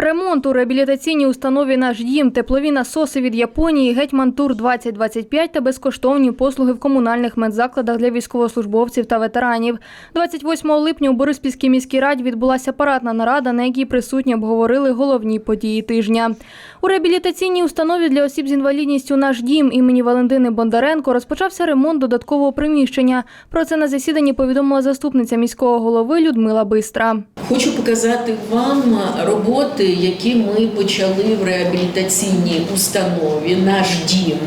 Ремонт у реабілітаційній установі «Наш дім», теплові насоси від Японії, Гетьман Тур 2025 та безкоштовні послуги в комунальних медзакладах для військовослужбовців та ветеранів. 28 липня у Бориспільській міській раді відбулася парадна нарада, на якій присутні обговорили головні події тижня. У реабілітаційній установі для осіб з інвалідністю «Наш дім» імені Валентини Бондаренко розпочався ремонт додаткового приміщення. Про це на засіданні повідомила заступниця міського голови Людмила Бистра. Хочу показати вам роботи, які ми почали в реабілітаційній установі Наш дім.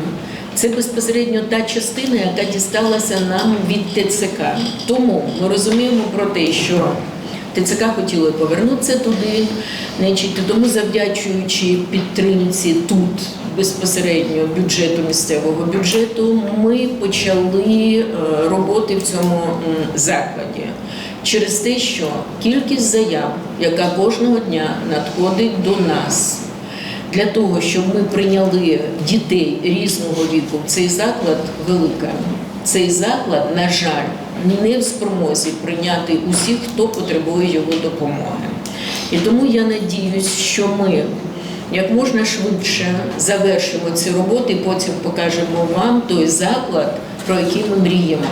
Це безпосередньо та частина, яка дісталася нам від ТЦК. Тому ми розуміємо про те, що ТЦК хотіли повернутися туди, значить, тому завдячуючи підтримці тут безпосередньо бюджету місцевого бюджету, ми почали е, роботи в цьому закладі через те, що кількість заяв, яка кожного дня надходить до нас, для того, щоб ми прийняли дітей різного віку цей заклад, велика. Цей заклад, на жаль, не в спромозі прийняти усіх, хто потребує його допомоги. І тому я надіюсь, що ми як можна швидше завершимо ці роботи, потім покажемо вам той заклад, про який ми мріємо.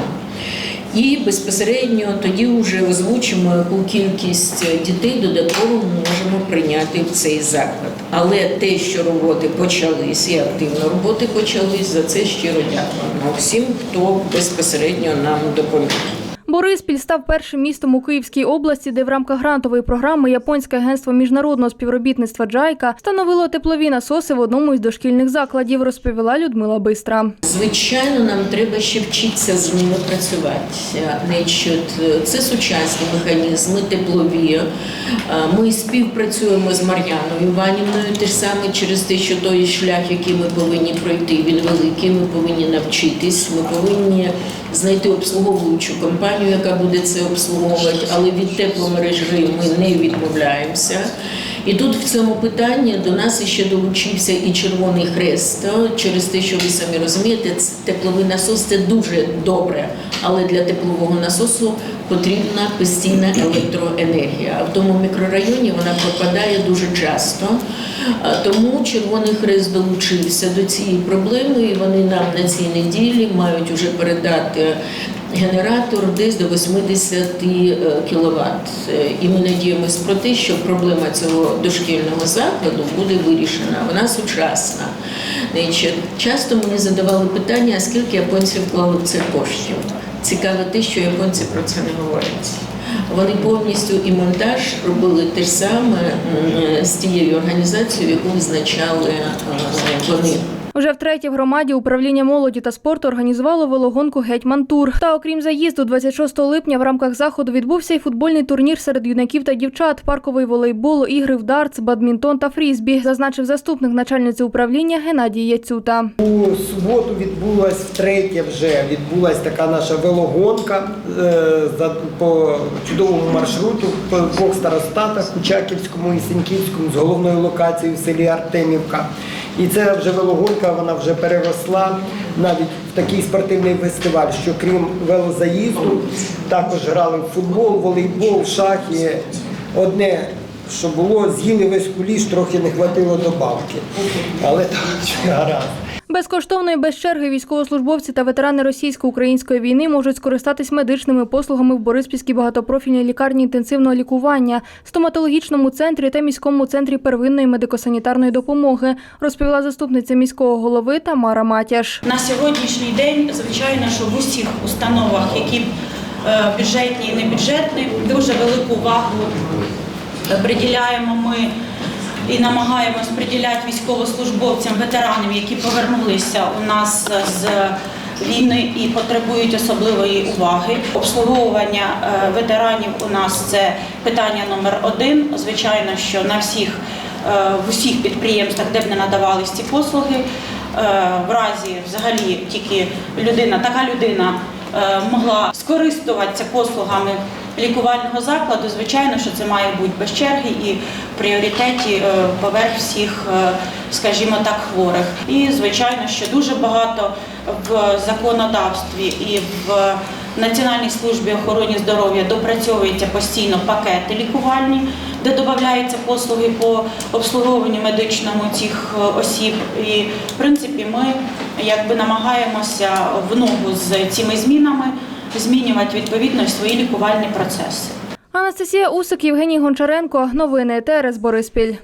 І безпосередньо тоді вже озвучимо, яку кількість дітей додатково ми можемо прийняти в цей заклад. Але те, що роботи почались, і активно роботи почались, за це щиро дякуємо всім, хто безпосередньо нам допоміг. Бориспіль став першим містом у Київській області, де в рамках грантової програми Японське агентство міжнародного співробітництва Джайка встановило теплові насоси в одному із дошкільних закладів, розповіла Людмила Бистра. Звичайно, нам треба ще вчитися з ними працювати. Це сучасні механізми, теплові. Ми співпрацюємо з Мар'яною Іванівною, те ж саме через те, що той шлях, який ми повинні пройти, він великий. Ми повинні навчитись. Ми повинні знайти обслуговуючу компанію, яка буде це обслуговувати, але від тепломережі ми не відмовляємося. І тут в цьому питанні до нас ще долучився і Червоний Хрест через те, що ви самі розумієте, тепловий насос це дуже добре, але для теплового насосу потрібна постійна електроенергія. А в тому мікрорайоні вона пропадає дуже часто. Тому Червоний Хрест долучився до цієї проблеми, і вони нам на цій неділі мають вже передати генератор десь до 80 кВт. І ми надіємось про те, що проблема цього дошкільного закладу буде вирішена. Вона сучасна. Часто мені задавали питання, а скільки японці вклали в це коштів. Цікаво те, що японці про це не говорять. Вони повністю і монтаж робили те ж саме з тією організацією, яку визначали е, вони. Вже втретє в громаді управління молоді та спорту організувало велогонку Гетьман Тур. Та окрім заїзду, 26 липня в рамках заходу відбувся і футбольний турнір серед юнаків та дівчат, парковий волейбол, ігри в дартс, бадмінтон та фрізбі, зазначив заступник начальниці управління Геннадій Яцюта. У суботу відбулась втретє вже відбулась така наша велогонка е, по чудовому маршруту по двох старостатах Кучаківському і Сіньківському з головною локацією в селі Артемівка. І ця вже велогонка вона вже переросла навіть в такий спортивний фестиваль, що крім велозаїзду, також грали в футбол, волейбол, шахи. Одне, що було, з'їли весь куліш, трохи не хватило добавки. Але так гаразд. Безкоштовно і без черги військовослужбовці та ветерани російсько-української війни можуть скористатись медичними послугами в Бориспільській багатопрофільній лікарні інтенсивного лікування, стоматологічному центрі та міському центрі первинної медико-санітарної допомоги, розповіла заступниця міського голови Тамара Матяш. На сьогоднішній день, звичайно, що в усіх установах, які е, бюджетні і небюджетні, дуже велику увагу приділяємо ми і намагаємось приділяти військовослужбовцям, ветеранам, які повернулися у нас з війни і потребують особливої уваги. Обслуговування е, ветеранів у нас це питання номер один. Звичайно, що на всіх е, в усіх підприємствах, де б не надавались ці послуги, е, в разі взагалі тільки людина, така людина могла скористуватися послугами лікувального закладу, звичайно, що це має бути без черги і пріоритеті е, поверх всіх, е, скажімо так, хворих. І звичайно, що дуже багато в законодавстві і в Національній службі охорони здоров'я допрацьовуються постійно пакети лікувальні, де додаються послуги по обслуговуванню медичному цих е, осіб. І в принципі ми якби намагаємося в ногу з цими змінами змінювати відповідно свої лікувальні процеси. Анастасія Усик, Євгеній Гончаренко. Новини ТРС Бориспіль.